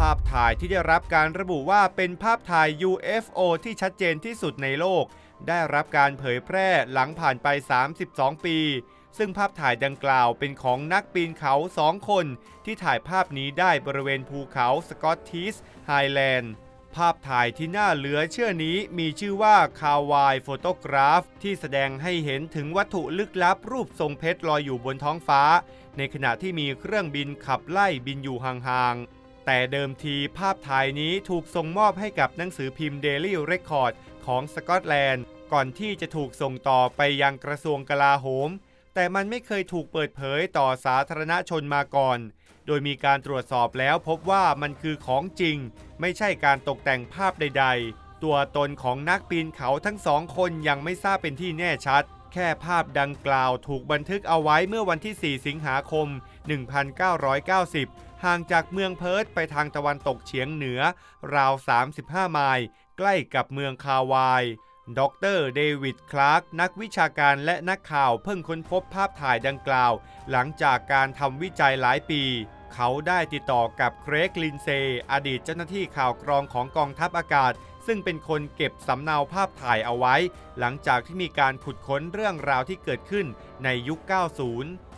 ภาพถ่ายที่ได้รับการระบุว่าเป็นภาพถ่าย UFO ที่ชัดเจนที่สุดในโลก ได้รับการเผยแพร่หลังผ่านไป 32 ปี ซึ่งภาพถ่ายดังกล่าวเป็นของนักปีนเขาสองคน ที่ถ่ายภาพนี้ได้บริเวณภูเขาสกอตทิสไฮแลนด์ภาพถ่ายที่น่าเหลือเชื่อนี้มีชื่อว่าคาวายโฟโตกราฟ ที่แสดงให้เห็นถึงวัตถุลึกลับรูปทรงเพชรลอยอยู่บนท้องฟ้า ในขณะที่มีเครื่องบินขับไล่บินอยู่ห่างๆ แต่เดิมทีภาพถ่ายนี้ถูกส่งมอบให้กับหนังสือพิมพ์ Daily Record ของสกอตแลนด์ ก่อนที่จะถูกส่งต่อไปยังกระทรวงกลาโหม แต่มันไม่เคยถูกเปิดเผยต่อสาธารณชนมาก่อน โดยมีการตรวจสอบแล้วพบว่ามันคือของจริง ไม่ใช่การตกแต่งภาพใด ๆ ตัวตนของนักปีนเขาทั้งสองคนยังไม่ทราบเป็นที่แน่ชัดแค่ภาพดังกล่าวถูกบันทึกเอาไว้เมื่อวันที่ 4 สิงหาคม 1990 ห่างจากเมืองเพิร์ธไปทางตะวันตกเฉียงเหนือ ราว 35 ไมล์ใกล้กับเมืองคาวาย ดรเดวิด คลาร์ก นักวิชาการและนักข่าวเพิ่งค้นพบภาพถ่ายดังกล่าว หลังจากการทำวิจัยหลายปี เขาได้ติดต่อกับเครกลินเซ อดีตเจ้าหน้าที่ข่าวกรองของกองทัพอากาศ ซึ่งเป็นคนเก็บสำเนาภาพถ่ายเอาไว้ หลังจากที่มีการขุดค้นเรื่องราวที่เกิดขึ้นในยุค 90